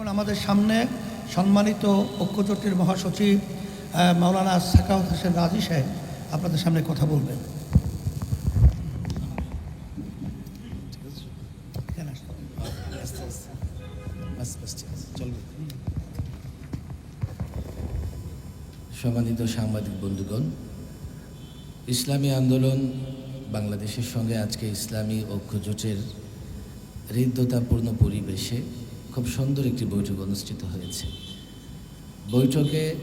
এখন আমাদের সামনে সম্মানিত ঐক্যজোটের মহাসচিব মাওলানা সাকাউত হোসেন রাজি সাহেব আপনাদের সামনে কথা বলবেন। সম্মানিত সাংবাদিক বন্ধুগণ, ইসলামী আন্দোলন বাংলাদেশের সঙ্গে আজকে ইসলামী ঐক্যজোটের হৃদ্যতাপূর্ণ পরিবেশে খুব সুন্দর একটি বৈঠক অনুষ্ঠিত হয়েছে। বৈঠকে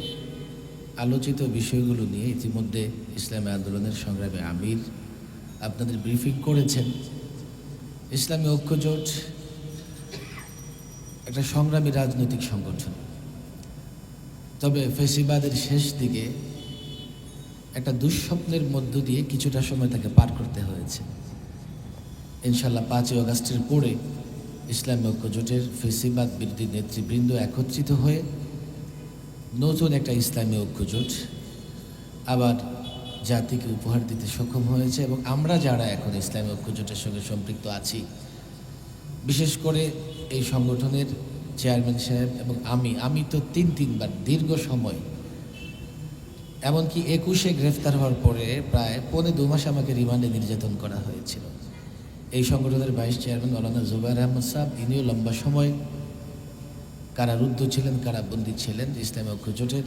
আলোচিত বিষয়গুলো নিয়ে ইতিমধ্যে ইসলামী আন্দোলনের সংগ্রামে আমির আপনাদের ব্রিফিং করেছেন। ইসলামী ঐক্যজোট একটা সংগ্রামী রাজনৈতিক সংগঠন। তবে ফেসিবাদের শেষ দিকে একটা দুঃস্বপ্নের মধ্য দিয়ে কিছুটা সময় তাকে পার করতে হয়েছে। ইনশাল্লাহ পাঁচই অগাস্টের পরে ইসলামী ঐক্য জোটের ফেসিবাদ বিরোধী নেতৃবৃন্দ একত্রিত হয়ে নতুন একটা ইসলামী ঐক্য জোট আবার জাতিকে উপহার দিতে সক্ষম হয়েছে এবং আমরা যারা এখন ইসলামী ঐক্য জোটের সঙ্গে সম্পৃক্ত আছি, বিশেষ করে এই সংগঠনের চেয়ারম্যান সাহেব এবং আমি আমি তো তিন, তিনবার দীর্ঘ সময়, এমনকি একুশে গ্রেফতার হওয়ার পরে প্রায় পৌনে দু মাস আমাকে রিমান্ডে নির্যাতন করা হয়েছিল। এই সংগঠনের ভাইস চেয়ারম্যান মৌলানা জুবাইর আহমদ সাহেব, ইনিও লম্বা সময় কারারুদ্ধ ছিলেন, কারাবন্দী ছিলেন ইসলামী ঐক্য জোটের।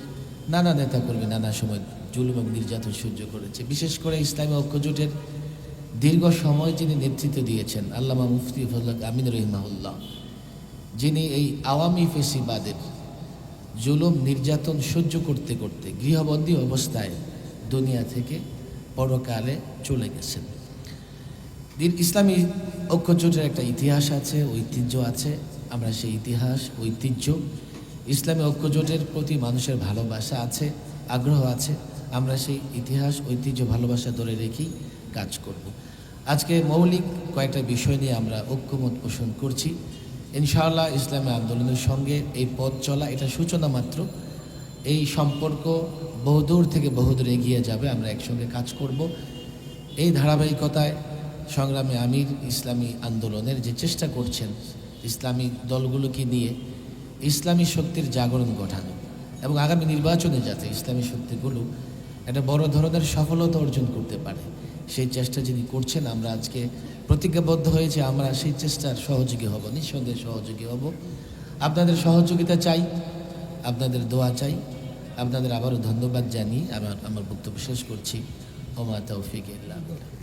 নানা নেতাকর্মী নানা সময় জুলুম এবং নির্যাতন সহ্য করেছে। বিশেষ করে ইসলামী ঐক্য জোটের দীর্ঘ সময় যিনি নেতৃত্ব দিয়েছেন, আল্লামা মুফতি ফজলক আমিন রহিমাউল্লাহ যিনি এই আওয়ামী ফেসিবাদের জুলুম, নির্যাতন সহ্য করতে করতে গৃহবন্দী অবস্থায় দুনিয়া থেকে পরকালে চলে গেছেন। দীর ইসলামী ঐক্যজোটের একটা ইতিহাস আছে, ঐতিহ্য আছে, আমরা সেই ইতিহাস, ঐতিহ্য, ইসলামী ঐক্যজোটের প্রতি মানুষের ভালোবাসা আছে, আগ্রহ আছে, আমরা সেই ইতিহাস, ঐতিহ্য, ভালোবাসা ধরে রেখেই কাজ করব। আজকে মৌলিক কয়েকটা বিষয় নিয়ে আমরা ঐক্যমত পোষণ করছি। ইনশাআল্লাহ ইসলামী আন্দোলনের সঙ্গে এই পথ চলা, এটা সূচনা মাত্র। এই সম্পর্ক বহুদূর থেকে বহুদূর এগিয়ে যাবে, আমরা একসঙ্গে কাজ করব। এই ধারাবাহিকতায় সংগ্রামে আমির ইসলামী আন্দোলনের যে চেষ্টা করছেন ইসলামী দলগুলোকে নিয়ে ইসলামী শক্তির জাগরণ ঘটানো এবং আগামী নির্বাচনে যাতে ইসলামী শক্তিগুলো একটা বড় ধরনের সফলতা অর্জন করতে পারে, সেই চেষ্টা যিনি করছেন, আমরা আজকে প্রতিজ্ঞাবদ্ধ হয়েছে, আমরা সেই চেষ্টার সহযোগী হব, নিঃসন্দেহে সহযোগী হব। আপনাদের সহযোগিতা চাই, আপনাদের দোয়া চাই, আপনাদের আবারও ধন্যবাদ জানিয়ে আমার আমার বক্তব্য শেষ করছি। ওমা তৌফিক